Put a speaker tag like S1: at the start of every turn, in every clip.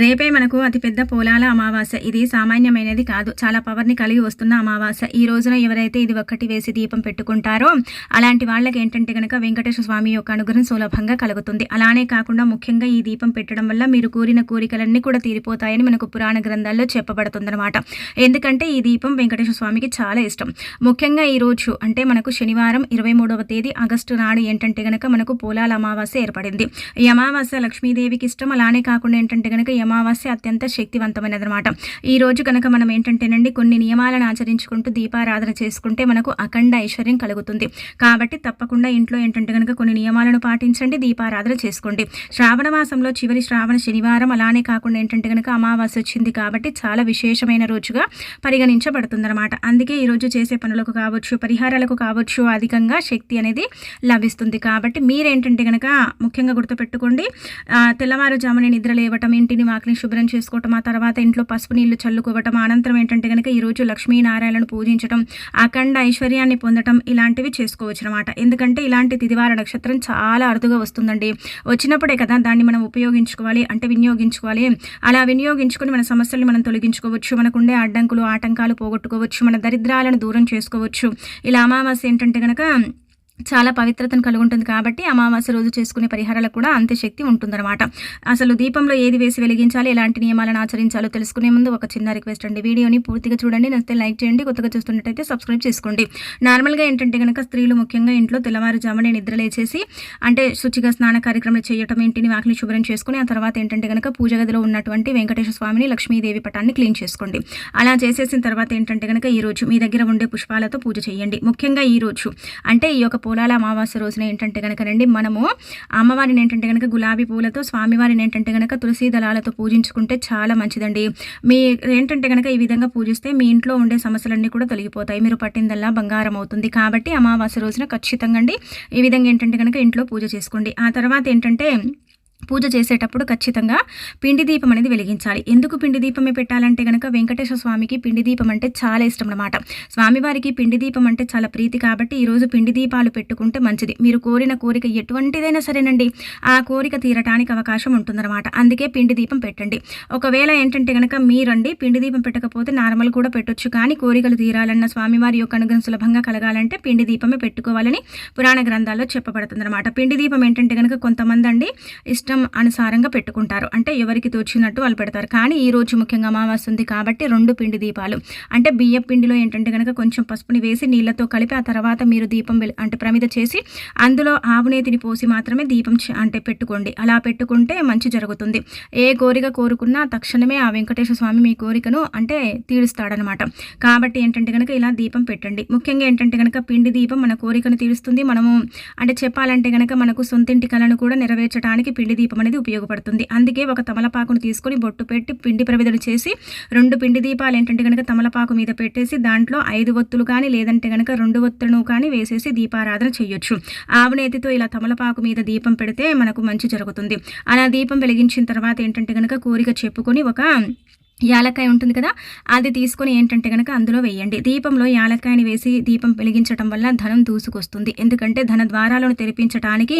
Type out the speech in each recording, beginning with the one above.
S1: రేపే మనకు అతిపెద్ద పోలాల అమావాస్య. ఇది సామాన్యమైనది కాదు. చాలా పవర్ని కలిగి వస్తున్న అమావాస్య. ఈ రోజున ఎవరైతే ఇది ఒక్కటి వేసి దీపం పెట్టుకుంటారో అలాంటి వాళ్ళకి ఏంటంటే కనుక వెంకటేశ్వర స్వామి యొక్క అనుగ్రహం సులభంగా కలుగుతుంది. అలానే కాకుండా ముఖ్యంగా ఈ దీపం పెట్టడం వల్ల మీరు కోరిన కోరికలన్నీ కూడా తీరిపోతాయని మనకు పురాణ గ్రంథాల్లో చెప్పబడుతుందన్నమాట. ఎందుకంటే ఈ దీపం వెంకటేశ్వర స్వామికి చాలా ఇష్టం. ముఖ్యంగా ఈ రోజు అంటే మనకు శనివారం ఇరవై మూడవ తేదీ ఆగస్టు నాడు ఏంటంటే కనుక మనకు పోలాల అమావాస్య ఏర్పడింది. ఈ అమావాస్య లక్ష్మీదేవికి ఇష్టం. అలానే కాకుండా ఏంటంటే కనుక అమావాస్య అత్యంత శక్తివంతమైనది అనమాట ఈ రోజు కనుక మనం ఏంటంటేనండి కొన్ని నియమాలను ఆచరించుకుంటూ దీపారాధన చేసుకుంటే మనకు అఖండ ఐశ్వర్యం కలుగుతుంది. కాబట్టి తప్పకుండా ఇంట్లో ఏంటంటే కనుక కొన్ని నియమాలను పాటించండి దీపారాధన చేసుకోండి. శ్రావణ మాసంలో చివరి శ్రావణ శనివారం అలానే కాకుండా ఏంటంటే కనుక అమావాస్య వచ్చింది కాబట్టి చాలా విశేషమైన రోజుగా పరిగణించబడుతుందనమాట అందుకే ఈ రోజు చేసే పనులకు కావచ్చు పరిహారాలకు కావచ్చు అధికంగా శక్తి అనేది లభిస్తుంది. కాబట్టి మీరేంటంటే కనుక ముఖ్యంగా గుర్తుపెట్టుకోండి ఆ, తెల్లవారుజామున నిద్ర లేవటం ఇంటిని ఆకలిని శుభ్రం చేసుకోవటం ఆ తర్వాత ఇంట్లో పసుపు నీళ్ళు చల్లుకోవటం అనంతరం ఏంటంటే కనుక ఈరోజు లక్ష్మీనారాయణను పూజించటం అఖండ ఐశ్వర్యాన్ని పొందటం ఇలాంటివి చేసుకోవచ్చు అనమాట ఎందుకంటే ఇలాంటి తిదివార నక్షత్రం చాలా అరుదుగా వస్తుందండి. వచ్చినప్పుడే కదా దాన్ని మనం ఉపయోగించుకోవాలి అంటే వినియోగించుకోవాలి. అలా వినియోగించుకొని మన సమస్యలను మనం తొలగించుకోవచ్చు మనకుండే అడ్డంకులు ఆటంకాలు పోగొట్టుకోవచ్చు మన దరిద్రాలను దూరం చేసుకోవచ్చు. ఇలా అమావాస్య ఏంటంటే కనుక చాలా పవిత్రతను కలిగి ఉంటుంది కాబట్టి అమావాస్య రోజు చేసుకునే పరిహారాలకు కూడా అంతే శక్తి ఉంటుందన్నమాట. అసలు దీపంలో ఏది వేసి వెలిగించాలి ఎలాంటి నియమాలను ఆచరించాలో తెలుసుకునే ముందు ఒక చిన్న రిక్వెస్ట్ అండి. వీడియోని పూర్తిగా చూడండి నచ్చితే లైక్ చేయండి కొత్తగా చూస్తున్నట్టయితే సబ్స్క్రైబ్ చేసుకోండి. నార్మల్గా ఏంటంటే కనుక స్త్రీలు ముఖ్యంగా ఇంట్లో తెల్లవారుజామునే నిద్ర లేచేసి అంటే శుచిగా స్నాన కార్యక్రమాలు చేయటం ఇంటిని వాకిని శుభ్రం చేసుకుని ఆ తర్వాత ఏంటంటే కనుక పూజ గదిలో ఉన్నటువంటి వెంకటేశ్వర స్వామిని లక్ష్మీదేవి పటాన్ని క్లీన్ చేసుకోండి. అలా చేసేసిన తర్వాత ఏంటంటే కనుక ఈ రోజు మీ దగ్గర ఉండే పుష్పాలతో పూజ చేయండి. ముఖ్యంగా ఈ రోజు అంటే ఈ యొక్క పూలాల అమావాస్య రోజున ఏంటంటే కనుక రండి మనము అమ్మవారిని ఏంటంటే కనుక గులాబీ పూలతో స్వామివారిని ఏంటంటే కనుక తులసి దళాలతో పూజించుకుంటే చాలా మంచిదండి. మీ ఏంటంటే కనుక ఈ విధంగా పూజిస్తే మీ ఇంట్లో ఉండే సమస్యలన్నీ కూడా తొలగిపోతాయి. మీరు పట్టిందల్లా బంగారం అవుతుంది. కాబట్టి అమావాస్య రోజున ఖచ్చితంగా అండి ఈ విధంగా ఏంటంటే కనుక ఇంట్లో పూజ చేసుకోండి. ఆ తర్వాత ఏంటంటే పూజ చేసేటప్పుడు ఖచ్చితంగా పిండి దీపం అనేది వెలిగించాలి. ఎందుకు పిండి దీపమే పెట్టాలంటే కనుక వెంకటేశ్వర స్వామికి పిండి దీపం అంటే చాలా ఇష్టం అనమాట స్వామివారికి పిండి దీపం అంటే చాలా ప్రీతి కాబట్టి ఈరోజు పిండి దీపాలు పెట్టుకుంటే మంచిది. మీరు కోరిన కోరిక ఎటువంటిదైనా సరేనండి. ఆ కోరిక తీరటానికి అవకాశం ఉంటుందన్నమాట. అందుకే పిండి దీపం పెట్టండి. ఒకవేళ ఏంటంటే కనుక మీరండి పిండి దీపం పెట్టకపోతే నార్మల్ కూడా పెట్టొచ్చు. కానీ కోరికలు తీరాలన్న స్వామివారి యొక్క అనుగ్రహం సులభంగా కలగాలంటే పిండి దీపమే పెట్టుకోవాలని పురాణ గ్రంథాల్లో చెప్పబడుతుందన్నమాట. పిండి దీపం ఏంటంటే కనుక కొంతమంది అండి ఇష్టం అనుసారంగా పెట్టుకుంటారు. అంటే ఎవరికి తోచినట్టు వాళ్ళు పెడతారు. కానీ ఈ రోజు ముఖ్యంగా అమావాస్య ఉంది కాబట్టి రెండు పిండి దీపాలు. అంటే బియ్యం పిండిలో ఏంటంటే కనుక కొంచెం పసుపుని వేసి నీళ్ళతో కలిపి ఆ తర్వాత మీరు దీపం అంటే ప్రమిద చేసి అందులో ఆవునేతిని పోసి మాత్రమే దీపం అంటే పెట్టుకోండి. అలా పెట్టుకుంటే మంచి జరుగుతుంది. ఏ కోరిక కోరుకున్నా తక్షణమే ఆ వెంకటేశ్వర స్వామి మీ కోరికను అంటే తీరుస్తాడనమాట. కాబట్టి ఏంటంటే కనుక ఇలా దీపం పెట్టండి. ముఖ్యంగా ఏంటంటే కనుక పిండి దీపం మన కోరికను తీరుస్తుంది. మనము అంటే చెప్పాలంటే కనుక మనకు సొంతింటి కళను కూడా నెరవేర్చడానికి పిండి దీపం అనేది ఉపయోగపడుతుంది. అందుకే ఒక తమలపాకును తీసుకొని బొట్టు పెట్టి పిండి ప్రవిధులు చేసి రెండు పిండి దీపాలు ఏంటంటే కనుక తమలపాకు మీద పెట్టేసి దాంట్లో ఐదు ఒత్తులు కానీ లేదంటే కనుక రెండు ఒత్తులను కానీ వేసేసి దీపారాధన చేయొచ్చు. ఆవునేతితో ఇలా తమలపాకు మీద దీపం పెడితే మనకు మంచి జరుగుతుంది. అలా దీపం వెలిగించిన తర్వాత ఏంటంటే కనుక కోరిక చెప్పుకొని ఒక యాలక్కాయ ఉంటుంది కదా అది తీసుకొని ఏంటంటే కనుక అందులో వేయండి. దీపంలో యాలక్కాయని వేసి దీపం వెలిగించడం వల్ల ధనం దూసుకొస్తుంది. ఎందుకంటే ధన ద్వారాలను తెరిపించడానికి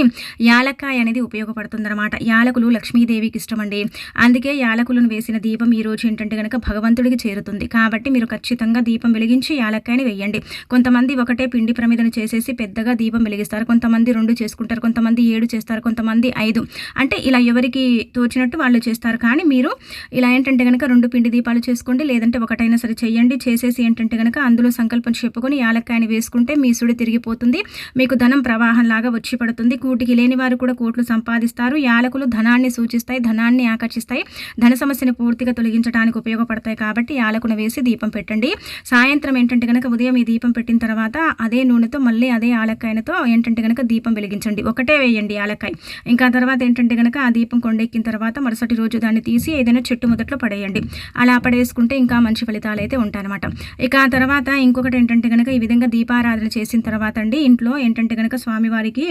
S1: యాలక్కాయ అనేది ఉపయోగపడుతుంది అనమాట యాలకులు లక్ష్మీదేవికి ఇష్టమండి. అందుకే యాలకులను వేసిన దీపం ఈరోజు ఏంటంటే కనుక భగవంతుడికి చేరుతుంది. కాబట్టి మీరు ఖచ్చితంగా దీపం వెలిగించి యాలక్కాయని వేయండి. కొంతమంది ఒకటే పిండి ప్రమిదను చేసేసి పెద్దగా దీపం వెలిగిస్తారు. కొంతమంది రెండు చేసుకుంటారు. కొంతమంది ఏడు చేస్తారు. కొంతమంది ఐదు. అంటే ఇలా ఎవరికి తోచినట్టు వాళ్ళు చేస్తారు. కానీ మీరు ఇలా ఏంటంటే కనుక రెండు పిండి దీపాలు చేసుకోండి లేదంటే ఒకటైనా సరే చేయండి చేసేసి ఏంటంటే కనుక అందులో సంకల్పం చెప్పుకొని యాలక్కాయని వేసుకుంటే మీ సుడి తిరిగిపోతుంది. మీకు ధనం ప్రవాహంలాగా వచ్చి పడుతుంది. కూటికి లేని వారు కూడా కోట్లు సంపాదిస్తారు. యాలకులు ధనాన్ని సూచిస్తాయి ధనాన్ని ఆకర్షిస్తాయి. ధన సమస్యను పూర్తిగా తొలగించడానికి ఉపయోగపడతాయి కాబట్టి యాలకును వేసి దీపం పెట్టండి. సాయంత్రం ఏంటంటే కనుక ఉదయం ఈ దీపం పెట్టిన తర్వాత అదే నూనెతో మళ్ళీ అదే యాలక్కాయనతో ఏంటంటే కనుక దీపం వెలిగించండి. ఒకటే వేయండి ఆలక్కాయ ఇంకా తర్వాత ఏంటంటే కనుక ఆ దీపం కొండెక్కిన తర్వాత మరుసటి రోజు దాన్ని తీసి ఏదైనా చెట్టు మొదట్లో పడేయండి. అలా పడేసుకుంటే ఇంకా మంచి ఫలితాలు అయితే ఉంటాయన్నమాట. ఇక ఆ తర్వాత ఇంకొకటి ఏంటంటే కనుక ఈ విధంగా దీపారాధన చేసిన తర్వాత అండి ఇంట్లో ఏంటంటే కనుక స్వామివారికి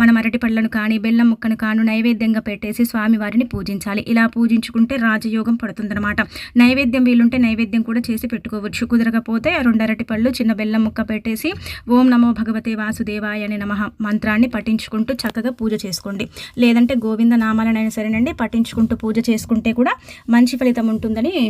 S1: మన అరటి పళ్ళను కానీ బెల్లం ముక్కను కాను నైవేద్యంగా పెట్టేసి స్వామివారిని పూజించాలి. ఇలా పూజించుకుంటే రాజయోగం పడుతుందన్నమాట. నైవేద్యం వీలుంటే నైవేద్యం కూడా చేసి పెట్టుకోవచ్చు. కుదరకపోతే రెండు అరటి పళ్ళు చిన్న బెల్లం ముక్క పెట్టేసి ఓం నమో భగవతే వాసుదేవాయ అనే నమ మంత్రాన్ని పఠించుకుంటూ చక్కగా పూజ చేసుకోండి. లేదంటే గోవింద నామాలనైనా సరేనండి పఠించుకుంటూ పూజ చేసుకుంటే కూడా మంచి ఫలితం ఉంటుందని ಮಾಡಿ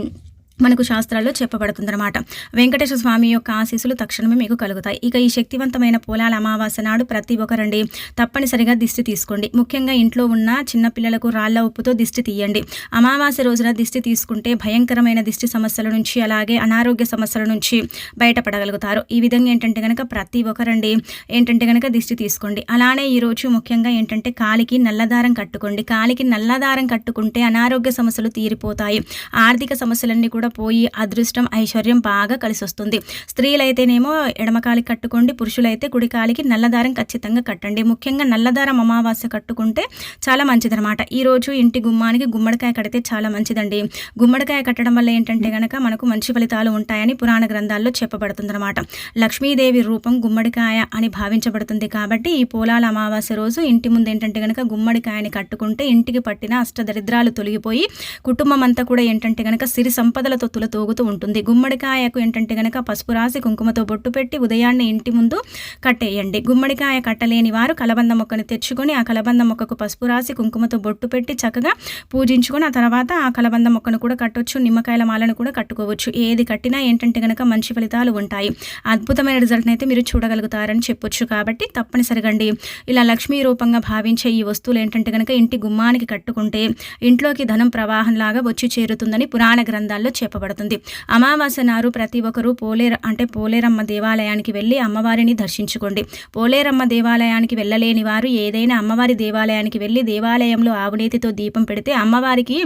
S1: మనకు శాస్త్రాల్లో చెప్పబడుతుందన్నమాట. వెంకటేశ్వర స్వామి యొక్క ఆశీస్సులు తక్షణమే మీకు కలుగుతాయి. ఇక ఈ శక్తివంతమైన పొలాల అమావాస్య నాడు ప్రతి ఒక్కరండి తప్పనిసరిగా దిష్టి తీసుకోండి. ముఖ్యంగా ఇంట్లో ఉన్న చిన్న పిల్లలకు రాళ్ళ ఉప్పుతో దిష్టి తీయండి. అమావాస్య రోజున దిష్టి తీసుకుంటే భయంకరమైన దిష్టి సమస్యల నుంచి అలాగే అనారోగ్య సమస్యల నుంచి బయటపడగలుగుతారు. ఈ విధంగా ఏంటంటే కనుక ప్రతి ఒక్కరండి ఏంటంటే కనుక దిష్టి తీసుకోండి. అలానే ఈరోజు ముఖ్యంగా ఏంటంటే కాలికి నల్లదారం కట్టుకోండి. కాలికి నల్లదారం కట్టుకుంటే అనారోగ్య సమస్యలు తీరిపోతాయి. ఆర్థిక సమస్యలన్నీ కూడా కూడా పోయి అదృష్టం ఐశ్వర్యం బాగా కలిసి వస్తుంది స్త్రీలైతేనేమో ఎడమకాలి కట్టుకోండి పురుషులైతే కుడికాలికి నల్లదారం ఖచ్చితంగా కట్టండి. ముఖ్యంగా నల్లదారం అమావాస్య కట్టుకుంటే చాలా మంచిదనమాట ఈరోజు ఇంటి గుమ్మానికి గుమ్మడికాయ కడితే చాలా మంచిదండి. గుమ్మడికాయ కట్టడం వల్ల ఏంటంటే గనక మనకు మంచి ఫలితాలు ఉంటాయని పురాణ గ్రంథాల్లో చెప్పబడుతుందన్నమాట. లక్ష్మీదేవి రూపం గుమ్మడికాయ అని భావించబడుతుంది కాబట్టి ఈ పోలాల అమావాస్య రోజు ఇంటి ముందు ఏంటంటే కనుక గుమ్మడికాయని కట్టుకుంటే ఇంటికి పట్టిన అష్టదరిద్రాలు తొలగిపోయి కుటుంబం అంతా కూడా ఏంటంటే గనక సిరి సంపదల తొత్తులు తోగుతూ ఉంటుంది. గుమ్మడికాయకు ఏంటంటే గనక పసుపు రాసి కుంకుమతో బొట్టు పెట్టి ఉదయాన్నే ఇంటి ముందు కట్టేయండి. గుమ్మడికాయ కట్టలేని వారు కలబంద మొక్కను తెచ్చుకొని ఆ కలబంద మొక్కకు పసుపు రాసి కుంకుమతో బొట్టు పెట్టి చక్కగా పూజించుకొని ఆ తర్వాత ఆ కలబంద మొక్కను కూడా కట్టొచ్చు. నిమ్మకాయల మాలను కూడా కట్టుకోవచ్చు. ఏది కట్టినా ఏంటంటే కనుక మంచి ఫలితాలు ఉంటాయి. అద్భుతమైన రిజల్ట్ని అయితే మీరు చూడగలుగుతారని చెప్పొచ్చు. కాబట్టి తప్పనిసరిగా అండి. ఇలా లక్ష్మీ రూపంగా భావించే ఈ వస్తువులు ఏంటంటే కనుక ఇంటి గుమ్మానికి కట్టుకుంటే ఇంట్లోకి ధనం ప్రవాహంలాగా వచ్చి చేరుతుందని పురాణ గ్రంథాల్లో చెప్పబడుతుంది. అమావాస్య నారు ప్రతి ఒక్కరూ పోలేర అంటే పోలేరమ్మ దేవాలయానికి వెళ్ళి అమ్మవారిని దర్శించుకోండి. పోలేరమ్మ దేవాలయానికి వెళ్ళలేని వారు ఏదైనా అమ్మవారి దేవాలయానికి వెళ్ళి దేవాలయంలో ఆవునేతితో దీపం పెడితే అమ్మవారికి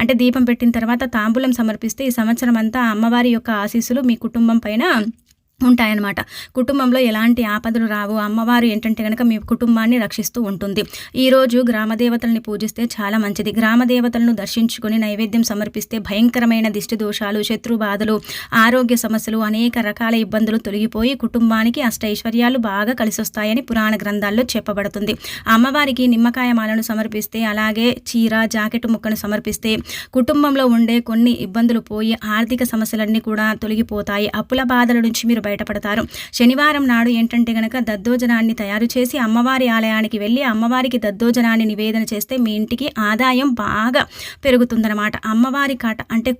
S1: అంటే దీపం పెట్టిన తర్వాత తాంబూలం సమర్పిస్తే ఈ సంవత్సరం అంతా అమ్మవారి యొక్క ఆశీస్సులు మీ కుటుంబం పైన ఉంటాయన్నమాట. కుటుంబంలో ఎలాంటి ఆపదలు రావు. అమ్మవారు ఏంటంటే కనుక మీ కుటుంబాన్ని రక్షిస్తూ ఉంటుంది. ఈరోజు గ్రామదేవతల్ని పూజిస్తే చాలా మంచిది. గ్రామదేవతలను దర్శించుకుని నైవేద్యం సమర్పిస్తే భయంకరమైన దిష్టి దోషాలు శత్రు బాధలు ఆరోగ్య సమస్యలు అనేక రకాల ఇబ్బందులు తొలగిపోయి కుటుంబానికి అష్టైశ్వర్యాలు బాగా కలిసొస్తాయని పురాణ గ్రంథాల్లో చెప్పబడుతుంది. అమ్మవారికి నిమ్మకాయ మాలను సమర్పిస్తే అలాగే చీర జాకెట్ ముక్కను సమర్పిస్తే కుటుంబంలో ఉండే కొన్ని ఇబ్బందులు పోయి ఆర్థిక సమస్యలన్నీ కూడా తొలగిపోతాయి. అప్పుల బాధల నుంచి మీరు బయటపడతారు. శనివారం నాడు ఏంటంటే గనక దద్దోజనాన్ని తయారు చేసి అమ్మవారి ఆలయానికి వెళ్ళి అమ్మవారికి దద్దోజనాన్ని నివేదన చేస్తే మీ ఇంటికి ఆదాయం బాగా పెరుగుతుందన్నమాట. అమ్మవారి కట అంటే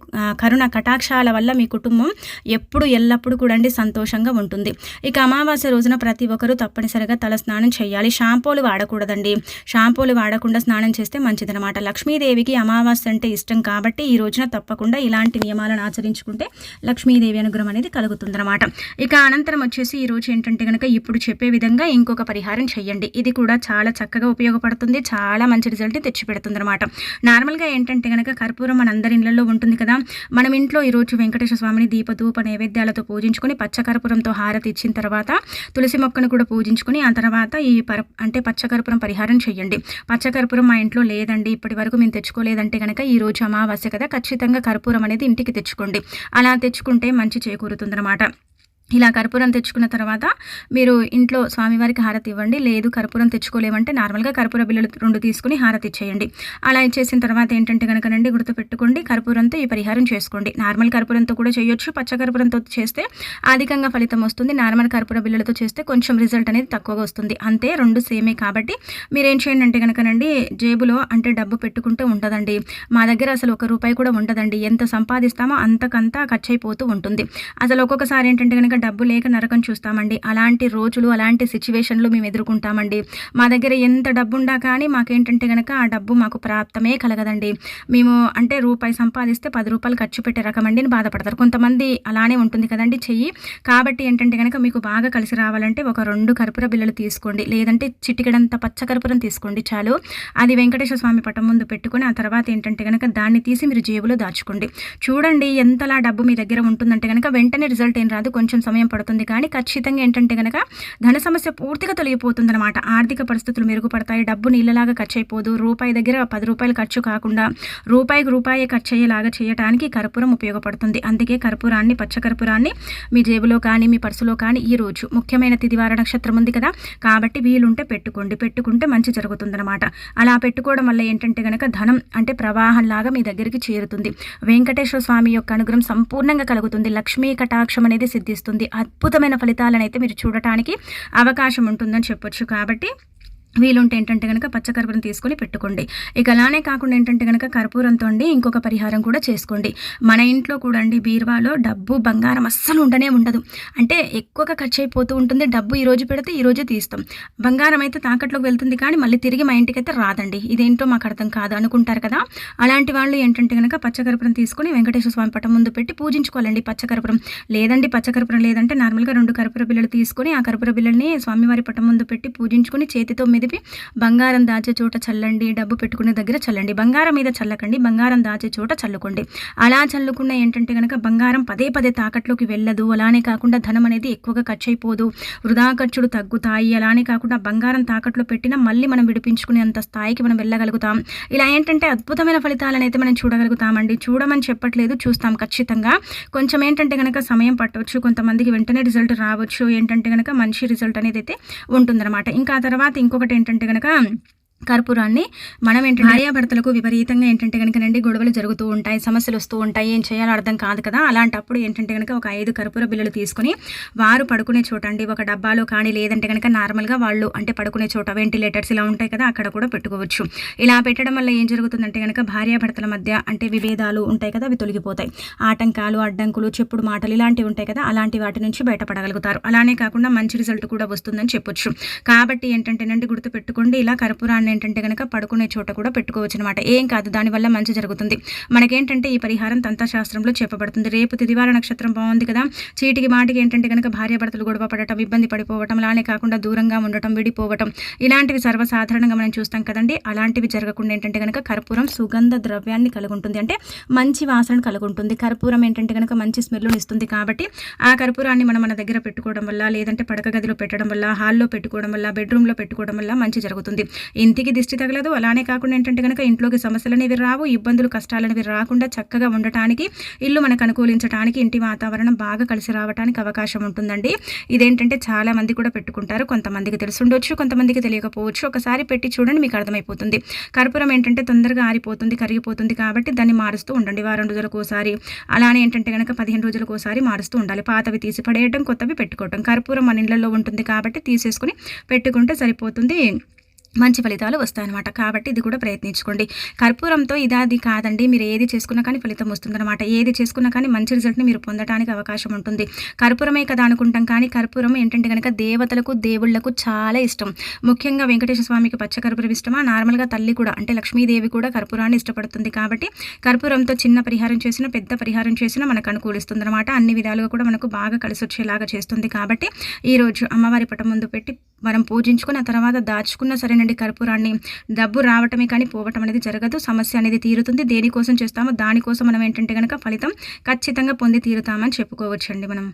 S1: కరుణ కటాక్షాల వల్ల మీ కుటుంబం ఎప్పుడు ఎల్లప్పుడూ కూడా సంతోషంగా ఉంటుంది. ఇక అమావాస్య రోజున ప్రతి ఒక్కరూ తప్పనిసరిగా తల స్నానం చేయాలి. షాంపూలు వాడకూడదండి. షాంపూలు వాడకుండా స్నానం చేస్తే మంచిదనమాట లక్ష్మీదేవికి అమావాస్య అంటే ఇష్టం కాబట్టి ఈ రోజున తప్పకుండా ఇలాంటి నియమాలను ఆచరించుకుంటే లక్ష్మీదేవి అనుగ్రహం అనేది కలుగుతుందన్నమాట. ఇక అనంతరం వచ్చేసి ఈరోజు ఏంటంటే కనుక ఇప్పుడు చెప్పే విధంగా ఇంకొక పరిహారం చేయండి ఇది కూడా చాలా చక్కగా ఉపయోగపడుతుంది. చాలా మంచి రిజల్ట్ తెచ్చిపెడుతుంది అనమాట నార్మల్గా ఏంటంటే కనుక కర్పూరం మన అందరి ఇళ్ళలో ఉంటుంది కదా. మనం ఇంట్లో ఈరోజు వెంకటేశ్వర స్వామిని దీపధూప నైవేద్యాలతో పూజించుకొని పచ్చకర్పూరంతో హారతి ఇచ్చిన తర్వాత తులసి మొక్కను కూడా పూజించుకొని ఆ తర్వాత ఈ పర అంటే పచ్చకర్పూరం పరిహారం చేయండి పచ్చకర్పూరం మా ఇంట్లో లేదండి. ఇప్పటి వరకు మేము తెచ్చుకోలేదంటే కనుక ఈ రోజు అమావాస్య కదా. ఖచ్చితంగా కర్పూరం అనేది ఇంటికి తెచ్చుకోండి. అలా తెచ్చుకుంటే మంచి చేకూరుతుందన్నమాట. ఇలా కర్పూరం తెచ్చుకున్న తర్వాత మీరు ఇంట్లో స్వామివారికి హారతి ఇవ్వండి. లేదు కర్పూరం తెచ్చుకోలేమంటే నార్మల్గా కర్పూర బిల్లులు రెండు తీసుకుని హారతి ఇచ్చేయండి. అలా ఇచ్చేసిన తర్వాత ఏంటంటే కనుకనండి గుర్తుపెట్టుకోండి కర్పూరంతో ఈ పరిహారం చేసుకోండి. నార్మల్ కర్పూరంతో కూడా చేయొచ్చు పచ్చ కర్పూరంతో చేస్తే అధికంగా ఫలితం వస్తుంది. నార్మల్ కర్పూర బిల్లులతో చేస్తే కొంచెం రిజల్ట్ అనేది తక్కువగా వస్తుంది. అంతే రెండు సేమే కాబట్టి మీరు ఏం చేయండి అంటే కనుకనండి జేబులో అంటే డబ్బు పెట్టుకుంటే ఉండదండి. మా దగ్గర అసలు ఒక రూపాయి కూడా ఉండదండి. ఎంత సంపాదిస్తామో అంతకంతా ఖర్చు అయిపోతూ ఉంటుంది. అసలు ఒక్కొక్కసారి ఏంటంటే కనుక డబ్బు లేక నరకం చూస్తామండి. అలాంటి రోజులు అలాంటి సిచ్యువేషన్లు మేము ఎదుర్కొంటామండి. మా దగ్గర ఎంత డబ్బు ఉండా కానీ మాకేంటంటే కనుక ఆ డబ్బు మాకు ప్రాప్తమే కలగదండి. మేము అంటే రూపాయి సంపాదిస్తే పది రూపాయలు ఖర్చు పెట్టే రకమండి అని బాధపడతారు. కొంతమంది అలానే ఉంటుంది కదండి చెయ్యి. కాబట్టి ఏంటంటే కనుక మీకు బాగా కలిసి రావాలంటే ఒక రెండు కర్పూర బిల్లలు తీసుకోండి. లేదంటే చిటికడంత పచ్చ కర్పూరం తీసుకోండి చాలు. అది వెంకటేశ్వర స్వామి పటం ముందు పెట్టుకుని ఆ తర్వాత ఏంటంటే కనుక దాన్ని తీసి మీరు జేబులో దాచుకోండి. చూడండి ఎంతలా డబ్బు మీ దగ్గర ఉంటుందంటే కనుక వెంటనే రిజల్ట్ ఏం రాదు. కొంచెం సమయం పడుతుంది. కానీ ఖచ్చితంగా ఏంటంటే కనుక ధన సమస్య పూర్తిగా తొలగిపోతుందన్నమాట. ఆర్థిక పరిస్థితులు మెరుగుపడతాయి. డబ్బు నీళ్ళలాగా ఖర్చు అయిపోదు రూపాయి దగ్గర పది రూపాయలు ఖర్చు కాకుండా రూపాయికి రూపాయి ఖర్చు అయ్యేలాగా చేయడానికి కర్పూరం ఉపయోగపడుతుంది. అందుకే కర్పూరాన్ని పచ్చ కర్పూరాన్ని మీ జేబులో కానీ మీ పర్సులో కానీ ఈ రోజు. ముఖ్యమైన తిదివార నక్షత్రం ఉంది కదా? కాబట్టి వీలుంటే పెట్టుకోండి. పెట్టుకుంటే మంచి జరుగుతుందన్నమాట. అలా పెట్టుకోవడం వల్ల ఏంటంటే కనుక ధనం అంటే ప్రవాహంలాగా మీ దగ్గరికి చేరుతుంది. వెంకటేశ్వర స్వామి యొక్క అనుగ్రహం సంపూర్ణంగా కలుగుతుంది. లక్ష్మీ కటాక్షం అనేది సిద్ధిస్తుంది. అద్భుతమైన ఫలితాలను అయితే మీరు చూడటానికి అవకాశం ఉంటుందని చెప్పొచ్చు. కాబట్టి వీలుంటే ఏంటంటే కనుక పచ్చకర్పూరం తీసుకొని పెట్టుకోండి. ఇక అలానే కాకుండా ఏంటంటే కనుక కర్పూరంతో అండి ఇంకొక పరిహారం కూడా చేసుకోండి. మన ఇంట్లో కూడా అండి బీరువాలో డబ్బు బంగారం అస్సలు ఉండనే ఉండదు. అంటే ఎక్కువగా ఖర్చు అయిపోతూ ఉంటుంది. డబ్బు ఈ రోజు పెడితే ఈ రోజే తీస్తాం. బంగారం అయితే తాకట్లోకి వెళ్తుంది కానీ మళ్ళీ తిరిగి మా ఇంటికి అయితే రాదండి. ఇదేంటో మాకు అర్థం కాదు అనుకుంటారు కదా. అలాంటి వాళ్ళు ఏంటంటే కనుక పచ్చకర్పూరం తీసుకొని వెంకటేశ్వర స్వామి పట్టం ముందు పెట్టి పూజించుకోవాలండి పచ్చకర్పూరం లేదండి పచ్చకర్పూరం లేదంటే నార్మల్గా రెండు కర్పూర బిళ్ళలు తీసుకొని ఆ కర్పూర బిళ్ళని స్వామివారి పటం ముందు పెట్టి పూజించుకొని చేతితో మీద మెదిపి బంగారం దాచే చోట చల్లండి డబ్బు పెట్టుకునే దగ్గర చల్లండి. బంగారం మీద చల్లకండి బంగారం దాచే చోట చల్లుకోండి. అలా చల్లుకున్న ఏంటంటే కనుక బంగారం పదే పదే తాకట్లోకి వెళ్ళదు. అలానే కాకుండా ధనం అనేది ఎక్కువగా ఖర్చు అయిపోదు వృధా ఖర్చులు తగ్గుతాయి. అలానే కాకుండా బంగారం తాకట్లో పెట్టినా మళ్ళీ మనం విడిపించుకునేంత స్థాయికి మనం వెళ్ళగలుగుతాం. ఇలా ఏంటంటే అద్భుతమైన ఫలితాలను అయితే మనం చూడగలుగుతామండి. చూడమని చెప్పట్లేదు చూస్తాం ఖచ్చితంగా. కొంచెం ఏంటంటే కనుక సమయం పట్టవచ్చు కొంతమందికి వెంటనే రిజల్ట్ రావచ్చు. ఏంటంటే కనుక మంచి రిజల్ట్ అనేది అయితే ఉంటుందన్నమాట. ఇంకా తర్వాత ఇంకొకటి ఏంటంటే కనుక కర్పూరాన్ని మనం ఏంటంటే భార్యాభర్తలకు విపరీతంగా ఏంటంటే కనుక నండి గొడవలు జరుగుతూ ఉంటాయి సమస్యలు వస్తూ ఉంటాయి ఏం చేయాలో అర్థం కాదు కదా. అలాంటప్పుడు ఏంటంటే కనుక ఒక ఐదు కర్పూర బిల్లలు తీసుకుని వారు పడుకునే చోట అండి ఒక డబ్బాలో కానీ లేదంటే కనుక నార్మల్గా వాళ్ళు అంటే పడుకునే చోట వెంటిలేటర్స్ ఇలా ఉంటాయి కదా అక్కడ కూడా పెట్టుకోవచ్చు. ఇలా పెట్టడం వల్ల ఏం జరుగుతుందంటే కనుక భార్యాభర్తల మధ్య అంటే విభేదాలు ఉంటాయి కదా అవి తొలగిపోతాయి. ఆటంకాలు అడ్డంకులు చెప్పుడు మాటలు ఇలాంటివి ఉంటాయి కదా అలాంటి వాటి నుంచి బయటపడగలుగుతారు. అలానే కాకుండా మంచి రిజల్ట్ కూడా వస్తుందని చెప్పొచ్చు. కాబట్టి ఏంటంటేనండి గుర్తు పెట్టుకోండి ఇలా కర్పూరాన్ని ఏంటంటే కనుక పడుకునే చోట కూడా పెట్టుకోవచ్చు అనమాట ఏం కాదు దానివల్ల మంచి జరుగుతుంది. మనకేంటంటే ఈ పరిహారం తంత్రశాస్త్రంలో చెప్పబడుతుంది. రేపు తిదివార నక్షత్రం బాగుంది కదా. చీటికి మాటికి ఏంటంటే కనుక భార్యాభర్తలు గొడవ పడటం ఇబ్బంది పడిపోవటం అలానే కాకుండా దూరంగా ఉండటం విడిపోవటం ఇలాంటివి సర్వసాధారణంగా మనం చూస్తాం కదండి. అలాంటివి జరగకుండా ఏంటంటే కనుక కర్పూరం సుగంధ ద్రవ్యాన్ని కలిగి ఉంటుంది అంటే మంచి వాసన కలిగి ఉంటుంది కర్పూరం ఏంటంటే కనుక మంచి స్మెల్ని ఇస్తుంది కాబట్టి ఆ కర్పూరాన్ని మనం మన దగ్గర పెట్టుకోవడం వల్ల లేదంటే పడక గదిలో పెట్టడం వల్ల హాల్లో పెట్టుకోవడం వల్ల బెడ్రూమ్లో పెట్టుకోవడం వల్ల మంచి జరుగుతుంది. ఇంటికి దిష్టి తగలదు. అలానే కాకుండా ఏంటంటే కనుక ఇంట్లోకి సమస్యలు అనేవి రావు ఇబ్బందులు కష్టాలు అనేవి రాకుండా చక్కగా ఉండటానికి ఇల్లు మనకు అనుకూలించడానికి ఇంటి వాతావరణం బాగా కలిసి రావడానికి అవకాశం ఉంటుందండి. ఇదేంటంటే చాలా మంది కూడా పెట్టుకుంటారు. కొంతమందికి తెలుసుండొచ్చు కొంతమందికి తెలియకపోవచ్చు. ఒకసారి పెట్టి చూడండి మీకు అర్థమైపోతుంది. కర్పూరం ఏంటంటే తొందరగా ఆరిపోతుంది కరిగిపోతుంది కాబట్టి దాన్ని మారుస్తూ ఉండండి. వారం రోజులకు ఒకసారి అలానే ఏంటంటే కనుక పదిహేను రోజులకు ఒకసారి మారుస్తూ ఉండాలి. పాతవి తీసిపడేయడం కొత్తవి పెట్టుకోవటం. కర్పూరం మన ఇళ్ళలో ఉంటుంది కాబట్టి తీసేసుకుని పెట్టుకుంటే సరిపోతుంది. మంచి ఫలితాలు వస్తాయన్నమాట. కాబట్టి ఇది కూడా ప్రయత్నించుకోండి. కర్పూరంతో ఇదాది కాదండి. మీరు ఏది చేసుకున్నా కానీ ఫలితం వస్తుందన్నమాట. ఏది చేసుకున్నా కానీ మంచి రిజల్ట్ని మీరు పొందడానికి అవకాశం ఉంటుంది. కర్పూరమే కదా అనుకుంటాం కానీ కర్పూరం ఏంటంటే కనుక దేవతలకు దేవుళ్ళకు చాలా ఇష్టం. ముఖ్యంగా వెంకటేశ్వర స్వామికి పచ్చ కర్పూరం ఇష్టమా? నార్మల్గా తల్లి కూడా అంటే లక్ష్మీదేవి కూడా కర్పూరాన్ని ఇష్టపడుతుంది కాబట్టి కర్పూరంతో చిన్న పరిహారం చేసినా పెద్ద పరిహారం చేసినా మనకు అనుకూలిస్తుంది అనమాట అన్ని విధాలుగా కూడా మనకు బాగా కలిసి వచ్చేలాగా చేస్తుంది కాబట్టి ఈరోజు అమ్మవారి పటం ముందు పెట్టి మనం పూజించుకున్న తర్వాత దాచుకున్న సరైన సరేనండి కర్పూరాన్ని? డబ్బు రావటమే కానీ పోవటం అనేది జరగదు. సమస్య అనేది తీరుతుంది. దేనికోసం చేస్తామో దానికోసం మనం ఏంటంటే కనుక ఫలితం ఖచ్చితంగా పొంది తీరుతామని చెప్పుకోవచ్చండి మనం.